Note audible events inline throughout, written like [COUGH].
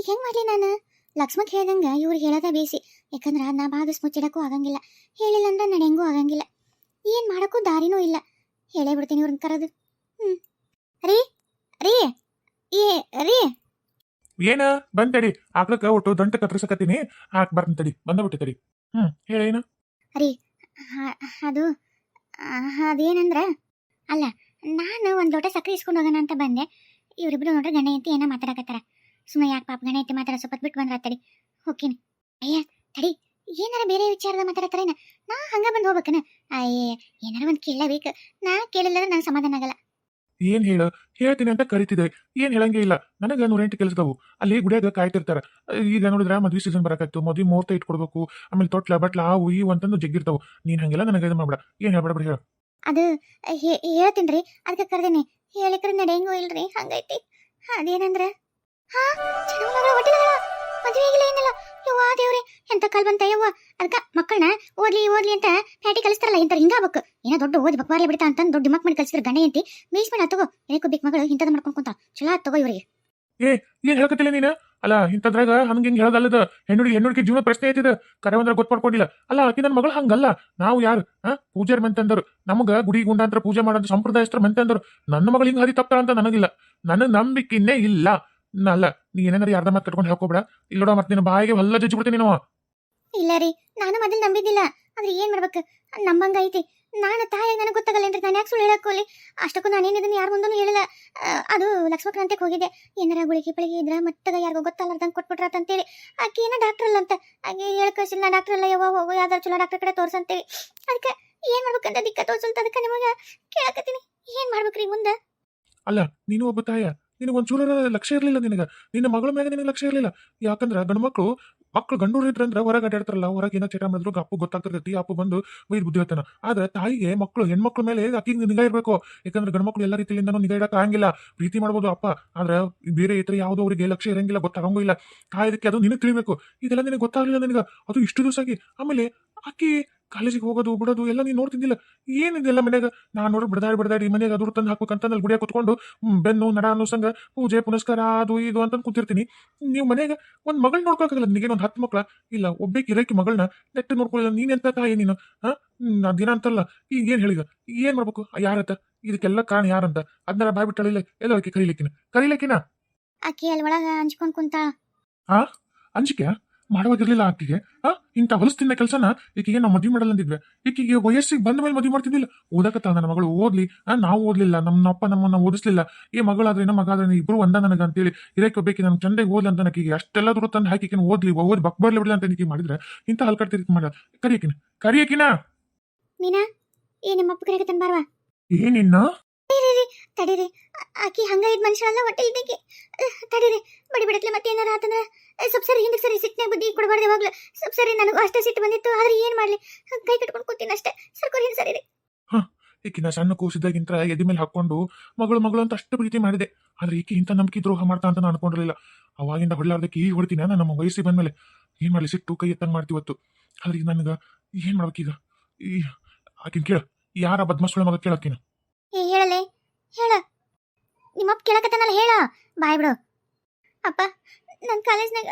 ಈಗ ಹೆಂಗ್ ಮಾಡ್ಲಿ ನಾನು? ಲಕ್ಷ್ಮಕ್ ಹೇಳ್ದಂಗ ಇವ್ರು ಹೇಳದ ಬೇಸಿ. ಯಾಕಂದ್ರ ನಾ ಬಾಗಸ್ ಮುಚ್ಚಿಡಕ್ಕೂ ಆಗಂಗಿಲ್ಲ. ಹೇಳಿಲ್ಲ ಅಂದ್ರೆ ನಡೆಯಂಗೂ ಆಗಂಗಿಲ್ಲ. ಏನ್ ಮಾಡಕ್ಕೂ ದಾರಿನೂ ಇಲ್ಲ. ಹೇಳೇ ಬಿಡ್ತೀನಿ ಇವ್ರನ್ನ ಕರದು. ಹ್ಮ್. ರೀ ರೀ ಏ ರೀ. ಏನ? ಬಂದ್ ತಡಿ. ಆಕಳಕ್ಕ ಒಟ್ಟು ದಂಟ ಕತ್ತರಿಸಕತ್ತೀನಿ. ಹಾಕ್ ಬರ್ತೀನಿ ತಡಿ. ಬಂದ ತಡಿ. ಹ್ಮ್ ಹೇಳೇನ ರೀ ಅದು ಅದೇನಂದ್ರ? ಅಲ್ಲ ನಾನು ಒಂದು ಲೋಟ ಸಕ್ಕರೆ ಇಸ್ಕೊಂಡು ಹೋಗೋಣ ಅಂತ ಬಂದೆ. ಇವರಿಬ್ರು ನೋಡ್ರಿ ಗಂಡ ಐತಿ ಏನೋ ಮಾತಾಡಕತ್ತಾರ. ಸುಮ್ಮನೆ ಯಾಕೆ ಪಾಪ ಗಣ ಐತಿ ಮಾತಾಡ ಸ್ವಲ್ಪ ಬಿಟ್ಟು ಬಂದ್ರ ತಡಿ. ಹೋಗ್ತೀನಿ. ಅಯ್ಯ ತಡಿ. ಏನಾರ ಬೇರೆ ವಿಚಾರದ ಮಾತಾಡತ್ತಾರೇನ ನಾ ಹಂಗ ಬಂದು ಹೋಗ್ಬೇಕನ? ಅಯ್ಯ ಏನಾರ ಒಂದು ಕೇಳಬೇಕ ನಾ ಕೇಳಿಲ್ಲದ್ರೆ ನಂಗೆ ಸಮಾಧಾನ ಆಗಲ್ಲ. ಏನ್ ಹೇಳ? ಹೇಳ್ತೀನಿ ಅಂತ ಕರಿತಿದೆ ಏನ್ ಹೇಳಂಗೆ ಇಲ್ಲ. ನನಗೆ ನೂರೆಂಟು ಕೆಲಸದವು. ಅಲ್ಲಿ ಗುಡಿಯಾಗ ಕಾಯ್ತಿರ್ತಾರ. ಈಗ ನೋಡಿದ್ರೆ ಮದ್ವಿ ಸೀಸನ್ ಬರಕಾಯ್ತು. ಮದ್ವೆ ಮುಹೂರ್ತ ಇಟ್ಕೊಡ್ಬೇಕು. ಆಮೇಲೆ ತೊಟ್ಲ ಬಟ್ಲ ಅವು ಈ ಅಂತಂದು ಜಗ್ಗಿರ್ತಾವು ನೀನ್ ಹಂಗೆಲ್ಲ ನನಗೆ ಇದು ಮಾಡ್ಬೇಡ. ಏನ್ ಹೇಳ್ಬೇಡ ಬಿಡಿ ಹೇಳ. ಅದು ಹೇಳ್ತೀನಿ ರೀ ಅದಕ್ಕೆ ಕರೆದೇನೆ. ಹೇಳಿಕ್ರೆ ನಡೆಯಂಗೂ ಇಲ್ರಿ. ಹಂಗೈತಿ. ಅದೇನಂದ್ರ? ಹಾ ಮದುವೆ ಆಗಿಲ್ಲ ಏನಿಲ್ಲ ಯವ್ವ ದೇವ್ರಿ, ಎಂತ ಕಾಲ್ ಬಂತ ಯವ್ವ? ಅದಕ್ಕ ಮಕ್ಕಳನ್ನ ಓದ್ಲಿ ಓದ್ಲಿ ಅಂತ ಪ್ಯಾಟಿ ಕಲಿಸ್ತಾರಲ್ಲ ಹಿಂಗ ಹಿಂಗಾಬೇಕು ಏನೋ ದೊಡ್ಡ ಓದಿ ಬಕ್ವಾರಿ ಬಿಡ್ತಾ ಅಂತ ದೊಡ್ಡ ಮಕ್ ಮಾಡಿ ಗಣೆ ಗಂಡ ಎಂತಿ ಬೇಯಿಸ್ಬೇಡ ತಗೋ ಏನಕ್ಕೂ ಬೇಕು ಮಗಳು ಇಂಥದ್ದು ಮಾಡ್ಕೊಂಡ್ ಕುಂತ ಚಲೋ ತಗೋ ಇವರಿಗೆ. ಏನ್ ಹೇಳ್ಕತ್ತಿಲ್ಲ ನೀನ? ಅಲ್ಲ, ಇಂಥದ್ರಾಗ ಹಂಗ ಹಿಂಗ ಹೇಳದಲ್ಲದ? ಹೆಣ್ಣುಡಿ ಹೆಣ್ಣುಡಿಗೆ ಜೀವನ ಪ್ರಶ್ನೆ ಐತಿದ ಕರೆ ಒಂದ್ರ ಗೊತ್ತ ಪಡ್ಕೊಂಡಿಲ್ಲ. ಅಲ್ಲ ಆಕಿ ನನ್ನ ಮಗಳು ಹಂಗಲ್ಲ. ನಾವು ಯಾರು? ಹಾ, ಪೂಜಾರಿ ಮಂತಂದರು ನಮಗ ಗುಡಿ ಗುಂಡಾಂತರ ಪೂಜೆ ಮಾಡೋದು ಸಂಪ್ರದಾಯಸ್ಥರ ಮಂತಂದರು ನನ್ನ ಮಗಳು ಹಿಂಗ ಹರಿ ತಪ್ಪ ಅಂತ ನನಗಿಲ್ಲ. ನನ್ನ ನಂಬಿಕೆನೇ ಇಲ್ಲ. ನ- ಅಲ್ಲ ನೀ ಏನೇನಾರ ಯಾರ್ದ ಮಾತು ಕಟ್ಕೊಂಡು ಹೇಳ್ಕೊಬೇಡ. ಇಲ್ಲೋಡ ಮತ್ತೆ ನಿನ್ನ ಬಾಯಿಗೆ ಹೊಲ್ಲ ಜಜ್ಜಿ ಬಿಡ್ತೀನಿ ನಾವು ಇಲ್ಲ ರೀ ನಾನು ಮೊದಲು ನಂಬಿದ್ದಿಲ್ಲ. ಆದ್ರೆ ಏನ್ ಮಾಡ್ಬೇಕು? ನಂಬಂಗ ಐತಿ. ನಾನು ತಾಯಿ ನನಗೆ ಗೊತ್ತಾಗಲ್ಲೇನ್ರಿ ನಾನು ಯಾಕೆ ಸುಳ್ಳು ಹೇಳಕ್ಕೋಲಿ ಅಷ್ಟಕ್ಕೂ ನಾನು ಇದನ್ನ ಯಾರ ಮುಂದೂ ಹೇಳಿಲ್ಲ. ಅದು ಲಕ್ಷ್ಮಕ್ರಾಂತಿಗೆ ಹೋಗಿದೆ. ಏನಾರ ಗುಳಿಗೆ ಪಳಿಗೆ ಇದ್ರ ಮತ್ತಾಗ ಯಾರಿಗೂ ಗೊತ್ತಲ್ಲಾರ್ದಂಗೆ ಕೊಟ್ಬಿಟ್ರಾತ ಅಂತೇಳಿ. ಆಕೆ ಏನೋ ಡಾಕ್ಟರ್ ಅಲ್ಲ ಅಂತ. ಹಾಗೆ ಹೇಳಿ ಕಳ್ಸಿಲ್ಲ ನಾ ಡಾಕ್ಟರ್ ಅಲ್ಲ ಯಾವ ಹೋಗೋ ಯಾವ್ದಾರು ಚಲೋ ಡಾಕ್ಟರ್ ಕಡೆ ತೋರ್ಸಂತೇಳಿ. ಅದಕ್ಕೆ ಏನು ಮಾಡ್ಬೇಕಂತ ದಿಕ್ಕ ತೋರ್ಸಲ್ತ ಅದಕ್ಕೆ ನಿಮಗೆ ಕೇಳಕತ್ತೀನಿ. ಏನು ಮಾಡ್ಬೇಕ್ರಿ ಮುಂದೆ? ಅಲ್ಲ ನೀನು ಒಬ್ಬ ತಾಯ. ನಿನಗೆ ಒಂಚೂರ ಲಕ್ಷ್ಯ ಇರಲಿಲ್ಲ ನಿನಗೆ? ನಿನ್ನ ಮಗಳ ಮ್ಯಾಗ ನಿನಗೆ ಲಕ್ಷ್ಯ ಇರಲಿಲ್ಲ? ಯಾಕಂದ್ರೆ ಗಂಡು ಮಕ್ಕಳು ಮಕ್ಕಳು ಗಂಡೂರು ಅಂದ್ರೆ ಹೊರಗೆ ಅಡ್ಡಾಡ್ತಾರಲ್ಲ ಹೊರಗೆ ಏನೋ ಚಟ ಮಾಡಿದ್ರು ಅಪ್ಪು ಗೊತ್ತಾಗ್ತಿರ್ತೈತಿ, ಅಪ್ಪು ಬಂದು ವೈದ್ ಬುದ್ಧಿ ಹೇಳ್ತಾನ. ಆದ್ರೆ ತಾಯಿಗೆ ಮಕ್ಕಳು ಹೆಣ್ಮಕ್ಳ ಮೇಲೆ ಆಕಿಗೆ ನಿಗಾ ಇರಬೇಕು. ಯಾಕಂದ್ರೆ ಗಂಡು ಮಕ್ಕಳು ಎಲ್ಲ ರೀತಿಯಿಂದನೂ ನಿಗಾ ಇಡಕ್ಕೆ ಆಗಂಗಿಲ್ಲ. ಪ್ರೀತಿ ಮಾಡ್ಬೋದು ಅಪ್ಪ. ಆದ್ರೆ ಬೇರೆ ಇತರ ಯಾವುದೋ ಅವರಿಗೆ ಲಕ್ಷ್ಯ ಇರಂಗಿಲ್ಲ ಗೊತ್ತಾಗಂಗೂ ಇಲ್ಲ ತಾಯಿದಕ್ಕೆ ಅದು ನಿನಗೆ ತಿಳಿಬೇಕು. ಇದೆಲ್ಲ ನಿನಗೆ ಗೊತ್ತಾಗಲಿಲ್ಲ ನಿನಗೆ. ಅದು ಇಷ್ಟು ದಿವಸ ಆಗಿ. ಆಮೇಲೆ ಆಕಿ ಕಾಲೇಜಿಗೆ ಹೋಗೋದು ಬಿಡೋದು ಎಲ್ಲ ನೀನು ನೋಡ್ತಿದ್ದಿಲ್ಲ. ಏನಿದೆಲ್ಲ ಮನ್ಯಾಗ? ನಾನು ನೋಡಿ ಬಿಡದಾಡಿ ಬಿಡದಾಡಿ ಮನೆಗೆ ಅದು ತಂದು ಹಾಕ್ಬೇಕಂತ ಅಲ್ಲಿ ಗುಡಿಯಾಗ ಕುತ್ಕೊಂಡು ಬೆನ್ನು ನಡ ಅನ್ನೋ ಸಂಗ ಪೂಜೆ ಪುನಸ್ಕಾರ ಅದು ಇದು ಅಂತ ಕೂತಿರ್ತೀನಿ. ನೀವು ಮನೆಯಾಗ ಒಂದು ಮಗಳು ನೋಡ್ಕೊಳಕಾಗಲ್ಲ ನಿನಗೆ ಒಂದು ಹತ್ತು ಮಕ್ಕಳ ಇಲ್ಲ ಒಬ್ಬಕ್ಕೆ ಇರಕ್ಕೆ ಮಗಳನ್ನ ನೆಟ್ಟು ನೋಡ್ಕೊಳ್ಳಿಲ್ಲ ನೀನ್ ಎಂತ ತಾಯಿ ನೀನು? ಹಾಂ? ನಾ ದಿನ ಅಂತಲ್ಲ. ಈಗ ಏನು ಹೇಳಿದ ಏನು ಮಾಡ್ಬೇಕು? ಯಾರತ್ತ? ಇದಕ್ಕೆಲ್ಲ ಕಾರಣ ಯಾರಂತ? ಅದನ್ನ ಬಾಯ್ ಬಿಟ್ಟಳಿಲ್ಲ ಎಲ್ಲ ಆಕೆ ಕರೀಲಿಕ್ಕಿನ. ಕರೀಲಿಕ್ಕಿನ? ಅಕ್ಕಿ ಅಲ್ಲಿ ಒಳಗ ಕುಂತಾ ಕುಂತ ಅಂಜಿಕೆ ಮಾಡುವಾಗಿರ್ಲಿಲ್ಲ ಆಕೆಗೆ. ಆ ಇಂಥ ಹೊಲಸ್ತಿನ ಕೆಲಸನ ಈಕೆಗೆ ನಾವು ಮದುವೆ ಮಾಡಲ್ಲ ಅಂದಿದ್ವಿ. ಈಕೆಗೆ ವಯಸ್ಸಿಗೆ ಬಂದ ಮೇಲೆ ಮದುವೆ ಮಾಡ್ತಿದ್ದಿಲ್ಲ. ಓದಕತ್ತ ನನ್ನ ಮಗಳು ಓದ್ಲಿ. ಆ ನಾವು ಓದ್ಲಿಲ್ಲ. ನಮ್ಮ ಅಪ್ಪ ನಮ್ಮನ್ನ ಓದಿಸ್ಲಿಲ್ಲ. ಈ ಮಗಳಾದ್ರೆ ಮಗ ಮಗಾದ್ರೆ ಇಬ್ರು ಒಂದ ನನಗ ಅಂತೇಳಿ ಇರಕ್ಕೆ ಬೇಕಿ ನಾನು ಚಂದೆ ಓದ್ಲಿ ಅಂತ ನನಗೆ ಅಷ್ಟೆಲ್ಲ ದೂರ ತಂದು ಹಾಕಿಕಿನ ಓದ್ಲಿ. ಓದ್ ಬಕ್ ಬರ್ಲಿ ಬಿಡ್ಲಿ ಅಂತ ನೀಕಿ ಮಾಡಿದ್ರೆ ಇಂಥ ಹಲ್ಕಡ್ತಿರ್ತಿ ಮಾಡ ಕರಿಯಕಿನ ಕರಿಯಕಿನ ಮೀನಾ ಏ ನಿಮ್ಮ ಅಪ್ಪ ಬಾರ್ವಾ ಏನಿನ್ನ? ತಡೀರಿ. ಆಕಿ ಹಂಗ ಇದ್ ಮನುಷ್ಯರಲ್ಲ ಒಟ್ಟೆ ಇದ್ದಕ್ಕೆ ತಡೀರಿ. ಬಡಿ ಬಿಡತ್ಲೆ ಮತ್ತೆ ಏನಾರ ಆತಂದ್ರೆ? ಸ್ವಲ್ಪ ಸರಿ ಹಿಂದಕ್ಕೆ ಸರಿ ಸಿಟ್ಟಿನ ಬುದ್ಧಿ ಕೊಡಬಾರ್ದು ಯಾವಾಗ್ಲೂ ಸ್ವಲ್ಪ ಸರಿ ನನಗೂ ಅಷ್ಟೇ ಸಿಟ್ಟು ಬಂದಿತ್ತು ಆದ್ರೆ ಏನ್ ಮಾಡ್ಲಿ? ಕೈ ಕಟ್ಕೊಂಡು ಕೂತೀನಿ ಅಷ್ಟೇ. ಸರ್ಕೋರಿ ಹಿಂದೆ ಸರಿ ಈಕಿನ ಸಣ್ಣ ಕೂಸಿದಾಗಿಂತ ಎದಿ ಮೇಲೆ ಹಾಕೊಂಡು ಮಗಳು ಮಗಳು ಅಂತ ಅಷ್ಟು ಪ್ರೀತಿ ಮಾಡಿದೆ. ಆದ್ರೆ ಈಕೆ ಇಂಥ ನಂಬಿಕೆ ದ್ರೋಹ ಮಾಡ್ತಾ ಅಂತ ನಾನು ಅನ್ಕೊಂಡಿರಲಿಲ್ಲ. ಅವಾಗಿಂದ ಹೊಡ್ಲಾರ್ದಕ್ಕೆ ಈಗ ಹೊಡ್ತೀನಿ ನಾನು ನಮ್ಮ ವಯಸ್ಸಿಗೆ ಬಂದ್ಮೇಲೆ. ಏನ್ ಮಾಡ್ಲಿ? ಸಿಟ್ಟು ಕೈ ಎತ್ತಂಗ್ ಮಾಡ್ತೀವತ್ತು ಆದ್ರೆ ಈಗ ನನಗ ಏನ್ ಮಾಡ್ಬೇಕೀಗ ಈ ಆಕಿನ್ ಕೇಳ. ಯಾರ ಬದ್ಮಸ್ಗಳ ಮಗ ಕೇಳಕ್ಕಿನ ಹೇಳಲೆ? ಹೇಳ. ನಿಮ್ಮಪ್ಪ ಕೇಳಕತ್ತಾನಲ್ಲ ಹೇಳ. ಬಾಯ್ ಬಿಡು. ಅಪ್ಪ ನನ್ನ ಕಾಲೇಜ್ನಾಗ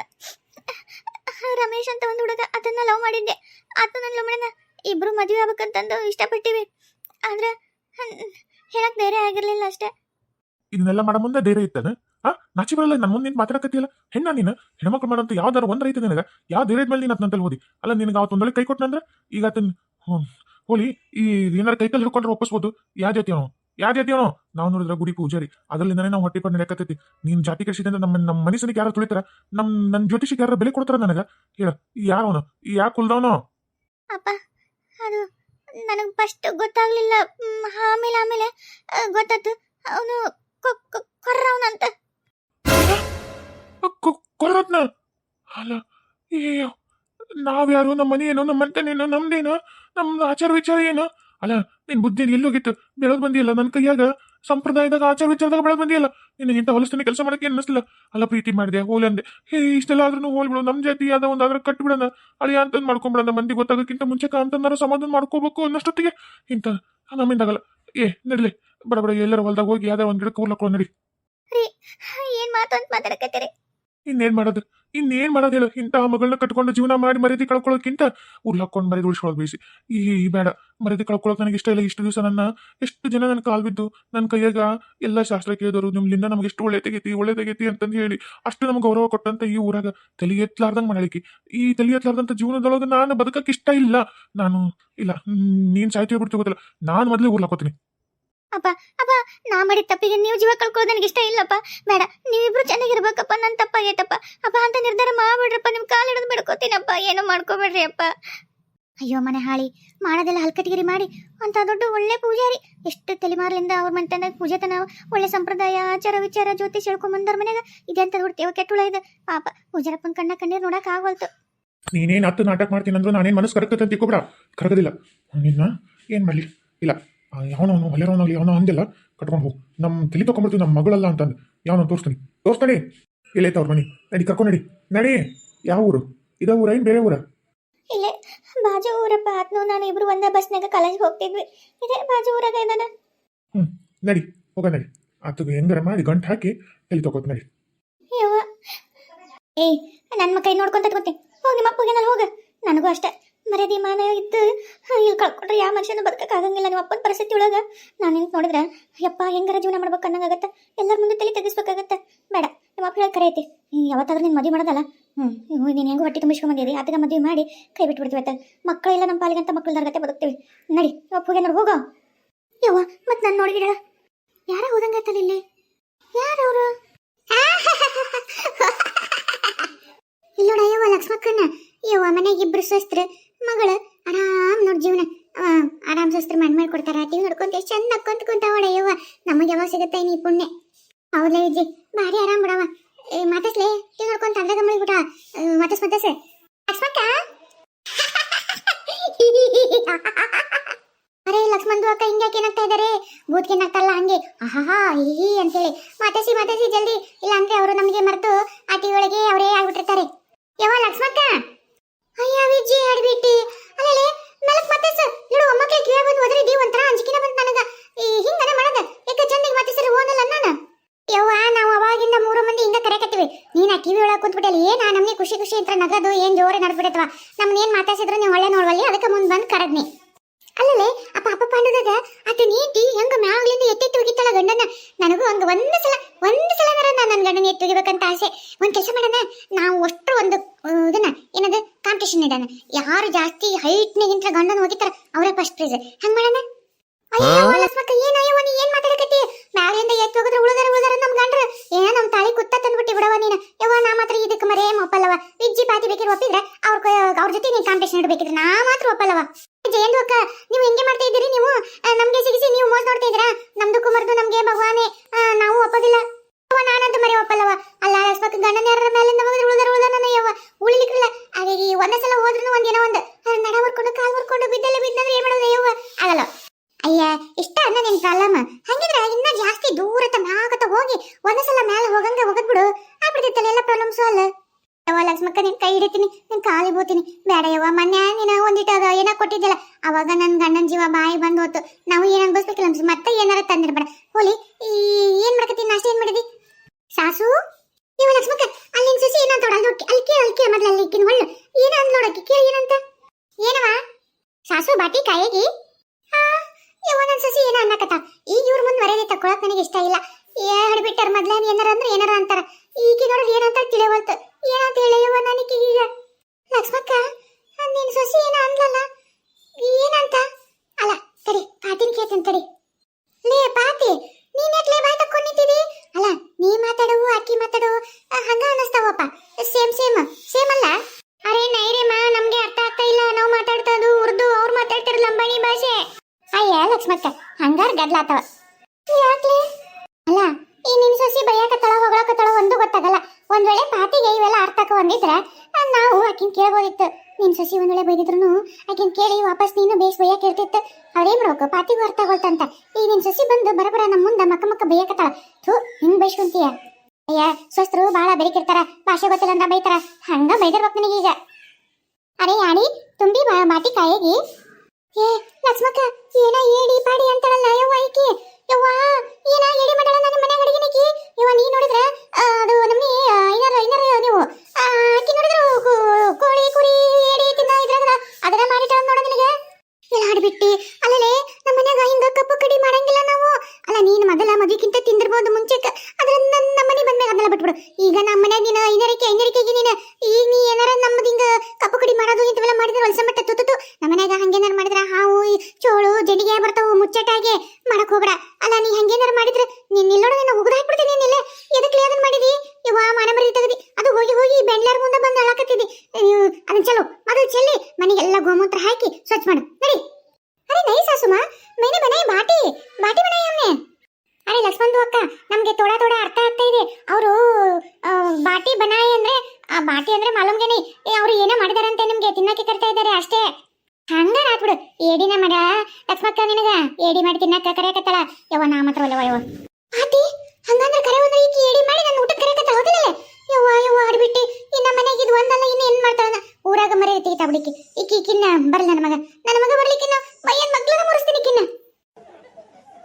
ರಮೇಶ್ ಅಂತ ಒಂದು ಹುಡುಗ ಅದನ್ನ ಲವ್ ಮಾಡಿದ್ದೆ. ಆತ ನನ್ನ ಲವ್ ಇಬ್ರು ಮದುವೆ ಆಗ್ಬೇಕಂತಂದು ಇಷ್ಟಪಟ್ಟಿವಿ. ಆದ್ರೆ ಹೇಳಕ್ ಧೈರ್ಯ ಆಗಿರ್ಲಿಲ್ಲ ಅಷ್ಟೇ. ಇದನ್ನೆಲ್ಲ ಮಾಡೋ ಮುಂದೆ ಧೈರ್ಯ ಇತ್ತದ ಆ, ನಾಚಿ ಬರಲ್ಲ ನನ್ನ ಮುಂದೆ ನಿಂತು ಮಾತಾಡಕತ್ತಿಯಲ್ಲ? ಹೆಣ್ಣ ನೀನು? ಹೆಣ್ಮಕ್ಳು ಮಾಡೋಂತ ಯಾವ್ದಾರು ಒಂದು ರೈತ ನಿನಗೆ? ಯಾವ ಧೈರ್ಯದ ಮೇಲೆ ನೀನು ಅತ್ನಂತಲ್ಲಿ ಹೋದಿ ಅಲ್ಲ, ನಿನಗೆ ಅವತ್ತು ಒಂದೊಳ್ಳೆ ಕೈ ಕೊಟ್ಟನಂದ್ರೆ ಈಗ ಹ್ಞೂ ಹೋಲಿ, ಈ ಏನಾರ ಕೈಕಲ್ಲಿ ಹಿಡ್ಕೊಂಡ್ರೆ ಒಪ್ಪಿಸ್ಬೋದು. ಯಾವ ಜಾತಿ ಅವನು? ಯಾವ ಜಾತಿ ಅವನು? ನಾವು ನೋಡಿದ್ರೆ ಗುಡಿ ಪೂಜಾರಿ. ಅದರಿಂದನೇ ನಾವು ಹೊಟ್ಟೆ ಪಡೆ ನಡೆಯಕತ್ತೈತಿ ನೀನ್ ಜಾತಿ ಕಳಿಸಿದ್ರೆ ನಮ್ಮ ನಮ್ಮ ಮನುಷ್ಯನಿಗೆ ಯಾರು ತುಳಿತಾರ? ನಮ್ ನನ್ನ ಜ್ಯೋತಿಷಿಗೆ ಯಾರು ಬೆಲೆ ಕೊಡ್ತಾರ ನನಗ? ಹೇಳ. ಯಾರವನು ಯಾಕೆ ಕುಲ್ದವನು? ಅಪ್ಪ ಅದು ನನಗೆ ಫಸ್ಟ್ ಗೊತ್ತಾಗ್ಲಿಲ್ಲ. ಆಮೇಲೆ ಆಮೇಲೆ ಗೊತ್ತಾಯ್ತು. ಅವನು ಕೊರ್ರವನಂತ ಕೊರತ್ನ ಅಲ್ಲ ಅಯ್ಯೋ ನಾವ್ಯಾರು ನಮ್ಮ ಮನೆ ಏನು? ನಮ್ಮ ಮಂತನೇನು ನಮ್ದೇನು? ನಮ್ಮ ಆಚಾರ ವಿಚಾರ ಏನು? ಅಲ್ಲ ನಿನ್ ಬುದ್ಧಿ ಎಲ್ಲೋಗಿತ್ತು ಬೆಳೆದು ಬಂದಿಲ್ಲ ನನ್ನ ಕೈಯಾಗ? ಸಂಪ್ರದಾಯದಾಗ ಆಚಾರ ವಿಚಾರದಾಗ ಬೆಳೆದ್ ಬಂದಿಲ್ಲ ನಿನ್ನ ಇಂಥ ಹೊಲಸ್ತಾನೆ ಕೆಲಸ ಮಾಡಕ್ಕೆ ಅನ್ನಿಸ್ಲಿಲ್ಲ ಅಲ್ಲ ಪ್ರೀತಿ ಮಾಡಿದೆ ಹೋಲಿ ಅಂದೆ. ಹೇ ಇಷ್ಟೆಲ್ಲ ಆದ್ರೂ ಹೋಲ್ಬಿಡು ನಮ್ಮ ಜಾತಿ ಯಾವ್ದೋ ಒಂದು ಆದ್ರೆ ಕಟ್ಬಿಡೋಣ. ಅಳಿಯ ಅಂತ ಮಾಡ್ಕೊಂಬಿಡೋಣ ಮಂದಿ ಗೊತ್ತಾಗಕ್ಕಿಂತ ಮುಂಚೆ ಕಾಂತನಾರ ಸಮಾಧಾನ ಮಾಡ್ಕೋಬೇಕು ಅನ್ನಷ್ಟೊತ್ತಿಗೆ ಇಂಥ ನಮ್ಮಿಂದಾಗಲ್ಲ ಏ ನಡಲಿ ಬಡ ಬಡ ಎಲ್ಲರ ಹೊಲ್ದಾಗ ಹೋಗಿ ಯಾವ್ದಾರ ಒಂದ್ ಗಿಡಕ್ಕೆ ಕೂರ್ಲಕ್ಕೋ ನಡಿ. ಏನ್ ಮಾತು ಅಂತ ಮಾತಾಡಕತ್ತೀರಿ? ಇನ್ನೇನ್ ಮಾಡೋದು? ಇನ್ನೇನ್ ಮಾಡೋದು ಹೇಳು? ಇಂಥ ಮಗಳನ್ನ ಕಟ್ಕೊಂಡು ಜೀವನ ಮಾಡಿ ಮರ್ಯಾದೆ ಕಳ್ಕೊಳ್ಳೋಕ್ಕಿಂತ ಉರ್ಲಾಕೊಂಡು ಮರ್ಯಾದೆ ಉಳಿಸ್ಕೊಳ್ಳೋದು ಬೇಸಿ ಈ ಬೇಡ. ಮರ್ಯಾದೆ ಕಳ್ಕೊಳ್ಳೋಕೆ ನನಗೆ ಇಷ್ಟ ಇಲ್ಲ. ಇಷ್ಟು ದಿವಸ ನನ್ನ, ಎಷ್ಟು ಜನ ನನ್ನ ಕಾಲು ಬಿದ್ದು ನನ್ನ ಕೈಯಾಗ ಎಲ್ಲ ಶಾಸ್ತ್ರ ಕೇಳಿದವರು ನಿಮ್ಲಿಂದ ನಮ್ಗೆ ಎಷ್ಟು ಒಳ್ಳೆ ತೆಗೈತಿ ಒಳ್ಳೆ ತೆಗೈತಿ ಅಂತಂದು ಹೇಳಿ ಅಷ್ಟು ನಮ್ಗೆ ಗೌರವ ಕೊಟ್ಟಂತ ಈ ಊರಾಗ ತಲೆ ಎತ್ತಲಾರ್ದಂಗೆ ಮಾಡಲಿಕ್ಕೆ ಈ ತಲೆ ಎತ್ತಲಾರ್ದಂಥ ಜೀವನದೊಳಗೆ ನಾನು ಬದುಕಕ್ಕೆ ಇಷ್ಟ ಇಲ್ಲ. ನಾನು, ಇಲ್ಲ ನೀನು ಸಾಯ್ತೀವಿ ಹೋಗ್ಬಿಡ್ತೀವಿ ಗೊತ್ತಿಲ್ಲ. ನಾನು ಮೊದಲೇ ಊರ್ಲಾಕೋತೀನಿ ಅಪ್ಪ ಅಪ್ಪ, ನಾ ಮಾಡಿದ ತಪ್ಪಿಗೆ ನೀವು ಜೀವ ಕಳ್ಕೊಳ್ಳೋದು ನನಗೆ ಇಷ್ಟ ಇಲ್ಲಪ್ಪ. ಬೇಡ, ನೀವಿಬ್ರು ಚೆನ್ನಾಗಿರ್ಬೇಕಪ್ಪ ನನ್ನ ತಪ್ಪಾಗೈತಪ್ಪ ಅಪ್ಪ, ಅಂತ ನಿರ್ಧಾರ ಮಾಡ್ಬಿಡ್ರಪ್ಪ ನಿಮ್ಮ ಕಾಲು ಹಿಡಿದು ಬಿಡ್ಕೋತೀನಪ್ಪ. ಏನೋ ಮಾಡ್ಕೋಬೇಡ್ರಿ ಅಪ್ಪ. ಅಯ್ಯೋ ಮನೆ ಹಾಳಿ, ಮಾಡೋದೆಲ್ಲ ಹಲ್ಕಟ್ಟಿಗಿರಿ ಮಾಡಿ. ಅಂತ ದೊಡ್ಡ ಒಳ್ಳೆ ಪೂಜಾರಿ. ಎಷ್ಟು ತಲೆಮಾರಲಿಂದ ಅವ್ರ ಮನೆತನ ಪೂಜೆ ತನ, ಒಳ್ಳೆ ಸಂಪ್ರದಾಯ, ಆಚಾರ ವಿಚಾರ ಜ್ಯೋತಿಷ್ ಹೇಳ್ಕೊಂಬಂದವ್ರ ಮನೆಯಾಗ. ಇದೆಂತ ನೋಡ್ತೀವ ಕೆಟ್ಟುಳ ಇದೆ. ಪಾಪ, ಪೂಜಾರಪ್ಪನ ಕಣ್ಣ ಕಣ್ಣೀರು ನೋಡಕ್ ಆಗೋಲ್ತು ನೀನೇನು ಹತ್ತು ನಾಟಕ ಮಾಡ್ತೀನಿ ಅಂದ್ರೆ ನಾನೇನು ಮನಸ್ಸು ಕರಕತ್ತೆ ಕರಗದಿಲ್ಲ ಕರಗೋದಿಲ್ಲ. ನಿನ್ನ ಏನು ಮಾಡಲಿ? ಇಲ್ಲ. ಯಾವನವನು ಹೊಲೆರೋನಾಗಲಿ ಯಾವನೋ ಅಂದಿಲ್ಲ. ಕಟ್ಕೊಂಡು ಹೋಗು. ನಮ್ಮ ತಲೆ ತೊಗೊಂಡ್ಬಿಡ್ತೀವಿ ನಮ್ಮ ಮಗಳಲ್ಲ ಅಂತಂದು ಯಾವನ ತೋರಿಸ್ತೀನಿ. ತೋರಿಸ್ತಾನೆ. ಎಲ್ಲೈತೆ ಅವ್ರ ಮನೆ. ನಡಿ ಕರ್ಕೊಂಡು ನಡಿ. ನಡಿ. ಯಾವ ಊರು? ಇದ ಊರ ಏನು ಬೇರೆ ಊರ? ಇಲ್ಲೇ ಬಾಜು ಊರಪ್ಪ. ಆತ್ನು ನಾನು ಇಬ್ರು ಒಂದೇ ಬಸ್ನಾಗ ಕಾಲೇಜ್ಗೆ ಹೋಗ್ತಿದ್ವಿ. ಇದೇ ಬಾಜು ಊರಾಗ ಇದಾನ. ಹ್ಞೂ ನಡಿ. ಹೋಗ ನಡಿ. ಆತಗೆ ಹೆಂಗಾರ ಮಾಡಿ ಗಂಟು ಹಾಕಿ ತಲೆ ತಗೋತ ನಡಿ. ಏ ಏಯ್ ನನ್ನ ಕೈ ನೋಡ್ಕೊಂತ ತಗೋತೀನಿ ಹೋಗಿ ನಿಮ್ಮ ನಾನು ಹೋಗ. ನನಗೂ ಅಷ್ಟೇ. ಮರ್ಯಾದೆ ಮಾನ ಇದ್ದು ಇಲ್ಲಿ ಕಳ್ಕೊಂಡ್ರೆ ಯಾವ ಮನುಷ್ಯನ ಬದುಕಕ್ಕಾಗಂಗಿಲ್ಲ. ನಿಮ್ಮ ಅಪ್ಪನ ಪರಿಸ್ಥಿತಿ ಒಳಗ ನಾನು ನಿಂತು ನೋಡಿದ್ರೆ, ಯಪ್ಪ, ಹೆಂಗಾರ ಜೀವನ ಮಾಡ್ಬೇಕು ಅನ್ನಂಗಾಗತ್ತೆ. ಎಲ್ಲರ ಮುಂದೆ ತಲೆ ತೆಗಿಸ್ಬೇಕಾಗತ್ತೆ. ಬೇಡ ನಿಮ್ಮ ಅಪ್ಪ ಹೇಳಿ ಕರೆ ಯಾವತ್ತಾದ್ರೂ ನೀನು ಮದುವೆ ಮಾಡೋದಲ್ಲ ಹ್ಞೂ ನೀನು ಹೆಂಗೂ ಹೊಟ್ಟೆ ತುಂಬಿಸ್ಕೊಂಬಂದಿರಿ ಆತಗ ಮದುವೆ ಮಾಡಿ ಕೈ ಬಿಟ್ಬಿಡ್ತೀವಿ ಆಯ್ತಾ ಮಕ್ಕಳೆಲ್ಲ ನಮ್ಮ ಪಾಲಿಗೆ ಅಂತ ಮಕ್ಕಳ ದರ್ಗತೆ ಬದುಕ್ತೀವಿ. ನಡಿ ಅಪ್ಪಗೆ ನೋಡಿ, ಹೋಗೋ. ಯವ್ವ, ಮತ್ತೆ ನಾನು ನೋಡಿಗಿಡ ಯಾರ ಹೋದಂಗಾಯ್ತಲ್ಲ ಇಲ್ಲಿ? ಯಾರವರು? [LAUGHS] ಇಲ್ಲೋಡ ಯವ್ವ ಲಕ್ಷ್ಮಕ್ಕನ ಯವ್ವ, ಮನೆಗೆ ಇಬ್ರು ಸ್ವಸ್ತ್ರ ಮಗಳು ಆರಾಮ್ ನೋಡ್ ಜೀವನ. ಆರಾಮ್ ಸಸ್ತ್ರ ಮಣ್ಣು ಮಾಡಿ ಕೊಡ್ತಾರ. ಟಿವಿ ನೋಡ್ಕೊಂತ ಎಷ್ಟು ಚಂದ ನಕ್ಕೊಂತ ಕುಂತಾವಳ ಯವ್ವ. ನಮಗೆ ಯಾವಾಗ ಸಿಗುತ್ತೆ ನೀ ಪುಣ್ಯ? ಹೌದಾ ಇಜ್ಜಿ. ಭಾರಿ ಆರಾಮ್ ಬಿಡವ ಏ, ಮಾತಾಡ್ಸ್ಲೇ? ಟಿವಿ ನೋಡ್ಕೊಂತ ಅದ್ರಾಗ ಮುಳಿಬಿಟ ಮಾತಾಸ್ ಮಾತಾಸ್ ಲಕ್ಷ್ಮಕ್ಕ? ಅರೆ ಲಕ್ಷ್ಮಣ್ ಅಕ್ಕ ಹಿಂಗ್ಯಾಕೆ ಏನಾಗ್ತಾ ಇದಾರೆ? ಭೂತ್ಗೆ ಏನಾಗ್ತಲ್ಲ ಹಂಗೆ. ಆಹಾ ಹೀ ಅಂತೇಳಿ. ಮಾತಾಸಿ ಮಾತಾಸಿ ಜಲ್ದಿ. ಇಲ್ಲ ಅಂದ್ರೆ ಅವರು ನಮಗೆ ಮರೆತು ಆ ಟಿವಿ ಒಳಗೆ ಅವರೇ ಆಗ್ಬಿಟ್ಟಿರ್ತಾರೆ. ಯಾವ ಲಕ್ಷ್ಮಕ್ಕ? ಅಯ್ಯ ವಿಜ್ಜಿ ಆಡ್ಬಿಟ್ಟಿ ಅಲ್ಲೇ ಮೆಲಕ್ ಮತ್ತೆ ಸರ್ ನೋಡು ಒಮ್ಮಕ್ಳಿಗೆ ಕಿವಿಯಾಗ ಬಂದು ಒದರಿದಿ ಒಂಥರ ಅಂಜಿಕಿನ ಬಂತು ನನಗ ಈ ಹಿಂಗನ ಮಾಡದ ಯಾಕ ಚಂದಿಗೆ ಮತ್ತೆ ಸರಿ ಓನಲ್ಲ ನಾನು ಯವ್ವ ನಾವು ಅವಾಗಿಂದ ಮೂರು ಮಂದಿ ಹಿಂಗ ಕರೆಕತ್ತೀವಿ ನೀನ್ ಆ ಕಿವಿ ಒಳಗೆ ಕುಂತ್ಬಿಟ್ಟಲ್ಲಿ ಏನ ನಮ್ಗೆ ಖುಷಿ ಖುಷಿ ಅಂತ ನಗದು ಏನ್ ಜೋರೆ ನಡ್ಬಿಡತ್ವ ನಮ್ನ ಏನ್ ಮಾತಾಡ್ಸಿದ್ರು ನೀವು ಒಳ್ಳೆ ನೋಡ್ವಲ್ಲಿ ಅದಕ್ಕೆ ಮುಂದ್ ಬಂದ್ ಕರದ್ನಿ. ಅಲ್ಲಲೇ ಆ ಪಾಪ ಪಾಂಡದಾಗ ಆತ ನೀಟಿ ಹೆಂಗ ಮ್ಯಾಗ್ಲಿಂದ ಎತ್ತೆತ್ತಿ ಹೋಗಿತ್ತಲ್ಲ ಗಂಡನ ನನಗೂ ಹಂಗ ಒಂದ್ ಸಲ ಒಂದ್ ಸಲ ನಾನು ನನ್ನ ಗಂಡನ ಎತ್ತಿ ಹೋಗಿಬೇಕಂತ ಆಸೆ. ಒಂದ್ ಕೆಲಸ ಮಾಡೋಣ ನಾವು ಅಷ್ಟು ಒಂದು ಇದನ್ನ ಏನದು ಕಾಂಪಿಟೇಷನ್ ಇಡೋಣ. ಯಾರು ಜಾಸ್ತಿ ಹೈಟ್ನಿಗಿಂತ ಗಂಡನ ಹೋಗಿತ್ತಾರ ಅವರೇ ಫಸ್ಟ್ ಪ್ರೈಸ್ ಹಂಗ ಮಾಡೋಣ? ಏನ್ ಮಾತಾಡಕತ್ತಿ? ಮ್ಯಾಲಿಂದ ಎತ್ತಿ ಹೋಗಿದ್ರೆ ಉಳಿದಾರ ಉಳಿದಾರ ನಮ್ ಗಂಡ್ರ. ಏನ ನಮ್ ತಾಳಿ ಕುತ್ತ ತಂದ್ಬಿಟ್ಟಿ ಬಿಡವ ನೀನು. ಯವ್ವ ನಾ ಮಾತ್ರ ಇದಕ್ಕೆ ಮರೇ ವಿಜ್ಜಿ ಬೇಕಿದ್ರೆ ಒಪ್ಪಿದ್ರೆ ಅವ್ರ ಅವ್ರ ಜೊತೆ ನೀನ್ ಕಾಂಪಿಟೇಷನ್ ಇಡಬೇಕಿದ್ರೆ ನಾ ಮಾತ್ರ ಒಪ್ಪಲ್ಲವ? ಜಯಂತು ಅಕ್ಕ, ನೀವು ಹೆಂಗೆ ಮಾಡ್ತಾ ಇದ್ದೀರಿ ನೀವು? ನಮಗೆ ಸಿಗಿಸಿ ನೀವು ಮೋಸ ನೋಡ್ತಾ ಇದ್ದೀರಾ? ನಮ್ದು ಕುಮಾರ್ದು ನಮ್ಗೆ ಭಗವಾನೇ. ನಾವು ಒಪ್ಪೋದಿಲ್ಲ. ನಾನಂತೂ ಮರಿ ಒಪ್ಪಲ್ಲವ? ಅಲ್ಲ ಲಕ್ಷ್ಮಕ್ಕ ಗಂಡನ ಯಾರ ಮೇಲಿಂದ ಹೋಗಿದ್ರೆ ಉಳಿದ್ರೆ ಉಳ್ದ ನನ್ನ ಯವ್ವ. ಉಳಿಲಿಕ್ಕಿಲ್ಲ. ಹಾಗೆ ಈ ಒಂದೇ ಸಲ ಹೋದ್ರೂ ಒಂದಿನ ಒಂದು. ನಡ ಹೊರ್ಕೊಂಡು, ಕಾಲು ಮುರ್ಕೊಂಡು ಬಿದ್ದಲ್ಲೇ ಬಿದ್ದಂದ್ರೆ ಏನ್ ಮಾಡೋದು ಯವ್ವ ಆಗಲ್ಲ ಅಯ್ಯ ಇಷ್ಟ ಅನ್ನ ನಿನ್ ಪ್ರಾಬ್ಲಮ್ ಹಂಗಿದ್ರೆ ಇನ್ನ ಜಾಸ್ತಿ ದೂರ ಮ್ಯಾಗತ ಹೋಗಿ ಒಂದೇ ಸಲ ಮೇಲೆ ಹೋಗಂಗೆ ಹೋಗದ್ಬಿಡು ಆಗ್ಬಿಡ್ತಿತ್ತಲ್ಲ ಎಲ್ಲ ಪ್ರಾಬ್ಲಮ್ ಸಾಲ್ವ್ ಯವ್ವ ಲಕ್ಷ್ಮಕ್ಕ ನಿನ್ ಕೈ ಹಿಡಿತೀನಿ ಬೋತೀನಿ ಬೇಡ ಯವ್ವ, ಮೊನ್ನೆ ನೀನ ಒಂದಿಟ್ಟ ಏನ ಕೊಟ್ಟಿದ್ದಿಲ್ಲ, ಅವಾಗ ನನ್ನ ಗಂಡನ ಜೀವ ಬಾಯಿ ಬಂದು ಹೋತು ನಾವು ಏನ್ ಅನ್ಭವಿಸ್ಬೇಕಿಲ್ಲ ಅನ್ಸಿ ಮತ್ತೆ ಏನಾರ ತಂದಿರಬೇಡ ಹೋಲಿ, ಈ ಏನ್ ಮಾಡ್ಕತ್ತೀನಿ ನಾಷ್ಟ ಏನ್ ಮಾಡಿದಿ? ಸಾಸು? ಇವ ಲಕ್ಷ್ಮಕ್ಕ ಅಲ್ಲಿ ಸಸಿ ಏನಂತ ನೋಡ ಅಲ್ಲಿ ಅಲ್ಲಿ ಕೇಳ ಅಲ್ಲಿ ಕೇಳ ಮೊದ್ಲು ಅಲ್ಲಿ ಇಕ್ಕಿನ ಹೊಳ್ಳು ಏನ ಅಂದ್ ನೋಡಕ್ಕೆ ಕೇಳ ಏನಂತ? ಏನವ? ಸಾಸು, ಬಾಟಿ, ಕಾಯಿಗಿ? ಹಾ, ಯವ್ವ, ನನ್ ಸಸಿ ಏನ ಅನ್ನಕತ್ತ? ಈಗ ಇವ್ರ ಮುಂದೆ ವರದಿ ತಕೊಳಕ್ ನನಗೆ ಇಷ್ಟ ಇಲ್ಲ. ಏ, ಹಡ್ಬಿಟ್ಟಾರ ಮೊದ್ಲೇನು ಏನಾರ ಅಂದ್ರೆ ಏನಾರ ಅಂತಾರ. ಈಗ ನೋಡ್ರಿ ಏನಂತ ತಿಳಿಯವಲ್ತು ಏನಂತ ಹೇಳಿಯವ ನನಗೆ ಈಗ? ಲಕ್ಷ್ಮಕ್ಕ ನಿನ್ ಸೊಸಿ ಏನ ಅಂದ್ಲಲ್ಲ? ಏನಂತ? ಅಲ್ಲ, ತಡಿ, ಪಾತಿನ ಕೇಳ್ತೇನೆ ತಡಿ. ಲೇ, ಪಾತಿ, ನೀನ್ ಯಾಕೆ ಲೇ ಬಾಯ್ ಅಲ್ಲ, ನೀ ಮಾತಾಡು, ಅಕ್ಕಿ ಮಾತಾಡೋ ಹಂಗ ಅನಸ್ತಾವಪ್ಪ ಸೇಮ್ ಸೇಮ್ ಸೇಮ್ ಅಲ್ಲ? ಅರೆ ನೈರೇಮ ನಮ್ಗೆ ಅರ್ಥ ಆಗ್ತಾ ಇಲ್ಲ. ನಾವು ಮಾತಾಡ್ತದು ಉರ್ದು, ಅವ್ರು ಮಾತಾಡ್ತಿರೋ ಲಂಬಾಣಿ ಭಾಷೆ. ಅಯ್ಯ, ಲಕ್ಷ್ಮಕ್ಕ, ಹಂಗಾರ ಗದ್ಲಾತವ ಯಾಕ್ಲೆ ಅಲ್ಲ, ಈ ನಿನ್ ಸೊಸಿ ಬೈಯಾಕತ್ತಳ, ಹೊಗಳಕತ್ತಳ, ಒಂದು ಗೊತ್ತಾಗಲ್ಲ. ಒಂದ್ ವೇಳೆ ಪಾತಿಗೆ ಇವೆಲ್ಲ ಅರ್ಥಕ್ಕೆ ಬಂದಿದ್ರೆ ನಾವು ಆಕಿನ್ ಕೇಳ್ಬೋದಿತ್ತು. ನಿನ್ ಸಸಿ ಒಂದೊಳೆ ಬೈದಿದ್ರು ಆಕಿನ್ ಕೇಳಿ ವಾಪಸ್ ನೀನು ಬೇಸ್ ಬೈಯಕ್ ಇರ್ತಿತ್ತು. ಅವ್ರೇನ್ ಮಾಡ್ಬೇಕು? ಪಾತಿಗೂ ಅರ್ಥ ಆಗೋಲ್ತಂತ. ಈ ನಿನ್ ಸಸಿ ಬಂದು ಬರಬರ ನಮ್ಮ ಮುಂದೆ ಮಕ್ಕ ಮಕ್ಕ ಬೈಯಕತ್ತಾಳ. ಥೂ, ಹಿಂಗ್ ಬೈಸ್ಕೊಂತೀಯ? ಅಯ್ಯ, ಸ್ವಸ್ಥರು ಬಾಳ ಬೆರಿಕಿರ್ತಾರ. ಭಾಷೆ ಗೊತ್ತಿಲ್ಲ ಅಂದ್ರೆ ಬೈತಾರ. ಹಂಗ ಬೈದಿರ್ಬೇಕು ನನಗೀಗ ಅರೆ ಯಾಣಿ, ತುಂಬಿ ಮಾತಿ ಕಾಯಿಗಿ. ಏ, ಲಕ್ಷ್ಮಕ್ಕ, ಏನ ಏಡಿ ಪಾಡಿ ಅಂತಾಳಲ್ಲ ಯವ್ವ ಈಕಿ? ಯವ್ವಾ, ಏನ ಎಡಿ ನನ್ನ ಮನೆಗೆ ನೀ ಅದು ನಮ್ಮಿ ಐನರ ಐನರ ನೀವು? ಕೋಳಿ, ಕುರಿ ಎಡಿ ತಿನ್ನ ಇದ್ರಾಗ ಅದನ್ನ ಮಾಡಿಟ್ಟ ನೋಡ ನಿನಗೆ. ಅಲ್ಲಲೇ ನಮ್ಮ ಮನ್ಯಾಗ ಹಿಂಗ ಕಪ್ಪು ಕಡಿ ಮಾಡಂಗಿಲ್ಲ ನಾವು. ಅಲ್ಲ, ನೀನ್ ಮೊದಲ ಮದುವೆಕ್ಕಿಂತ ತಿಂದಿರ್ಬೋದು ಮುಂಚೆ ನಿಮ್ಗೆ ತಿನ್ನಕ್ಕೆ ಕರ್ತಾ ಇದ್ದಾರೆ ಅಷ್ಟೇ. ಹಂಗಾರ ಆತ್ಬಿಡು. ಏಡಿನ ಮಗ ಲಕ್ಷ್ಮಕ್ಕ ನಿನಗ ಏಡಿ ಮಾಡಿ ತಿನ್ನಕ್ಕ ಕರೆಯಕತ್ತಳ. ಯವ್ವ, ನಾ ಮಾತ್ರ ಒಲ್ಲ ಯವ್ವ. ಆತಿ, ಹಂಗಂದ್ರೆ ಕರೆ ಒಂದ್ರೆ ಈಕಿ ಏಡಿ ಮಾಡಿ ನನ್ನ ಊಟಕ್ಕೆ ಕರೆಯಕತ್ತಳ, ಹೌದಿಲ್ಲ? ಯವ್ವ ಯವ್ವ, ಆಡ್ಬಿಟ್ಟಿ. ಇನ್ನ ಮನೆಗೆ ಇದು ಒಂದಲ್ಲ, ಇನ್ನು ಏನ್ ಮಾಡ್ತಾಳ ಊರಾಗ ಮರಿ ತೆಗಿತಾ ಬಿಡಿಕಿ ಈಕಿ. ಕಿನ್ನ ಬರಲ್ಲ ನನ್ನ ಮಗ. ನನ್ನ ಮಗ ಬರ್ಲಿಕ್ಕಿನ್ನ?